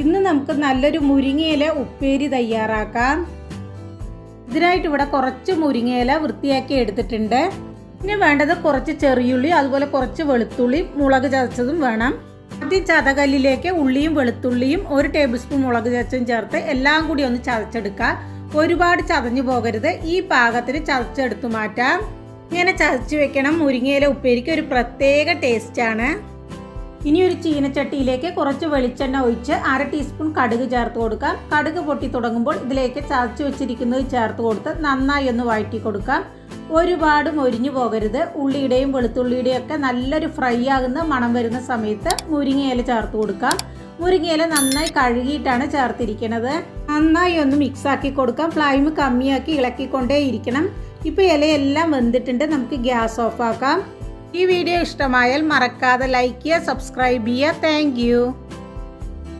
ഇന്ന് നമുക്ക് നല്ലൊരു മുരിങ്ങയില ഉപ്പേരി തയ്യാറാക്കാം. ഇതിനായിട്ട് ഇവിടെ കുറച്ച് മുരിങ്ങയില വൃത്തിയാക്കി എടുത്തിട്ടുണ്ട്. പിന്നെ വേണ്ടത് കുറച്ച് ചെറിയുള്ളി അതുപോലെ കുറച്ച് വെളുത്തുള്ളി മുളക് ചതച്ചതും വേണം. ആദ്യം ചതകല്ലിലേക്ക് ഉള്ളിയും വെളുത്തുള്ളിയും ഒരു ടേബിൾ സ്പൂൺ മുളക് ചതച്ചതും ചേർത്ത് എല്ലാം കൂടി ഒന്ന് ചതച്ചെടുക്കുക ഒരുപാട് ചതഞ്ഞു പോകരുത്. ഈ പാകത്തിന് ചതച്ചെടുത്തു മാറ്റാം. ഇങ്ങനെ ചതച്ച് വെക്കണം. മുരിങ്ങയില ഉപ്പേരിക്ക് ഒരു പ്രത്യേക ടേസ്റ്റാണ് ഇനി ഒരു ചീനച്ചട്ടിയിലേക്ക് കുറച്ച് വെളിച്ചെണ്ണ ഒഴിച്ച് അര ടീസ്പൂൺ കടുക് ചേർത്ത് കൊടുക്കാം. കടുക് പൊട്ടി തുടങ്ങുമ്പോൾ ഇതിലേക്ക് ചതച്ച് വെച്ചിരിക്കുന്നത് ചേർത്ത് കൊടുത്ത് നന്നായി ഒന്ന് വഴറ്റി കൊടുക്കാം. ഒരുപാട് മൊരിഞ്ഞു പോകരുത്. ഉള്ളിയുടെയും വെളുത്തുള്ളിയുടെയും ഒക്കെ നല്ലൊരു ഫ്രൈ ആകുന്ന മണം വരുന്ന സമയത്ത് മുരിങ്ങയില ചേർത്ത് കൊടുക്കാം. മുരിങ്ങയില നന്നായി കഴുകിയിട്ടാണ് ചേർത്തിരിക്കുന്നത് നന്നായി ഒന്ന് മിക്സ് ആക്കി കൊടുക്കാം. ഫ്ലൈം കമ്മിയാക്കി ഇളക്കിക്കൊണ്ടേ ഇരിക്കണം ഇപ്പോൾ ഇലയെല്ലാം വെന്തിട്ടുണ്ട്. നമുക്ക് ഗ്യാസ് ഓഫ് ആക്കാം. ഈ വീഡിയോ ഇഷ്ടമായാൽ മറക്കാതെ ലൈക്ക് ചെയ്യുക സബ്സ്ക്രൈബ് ചെയ്യുക. താങ്ക്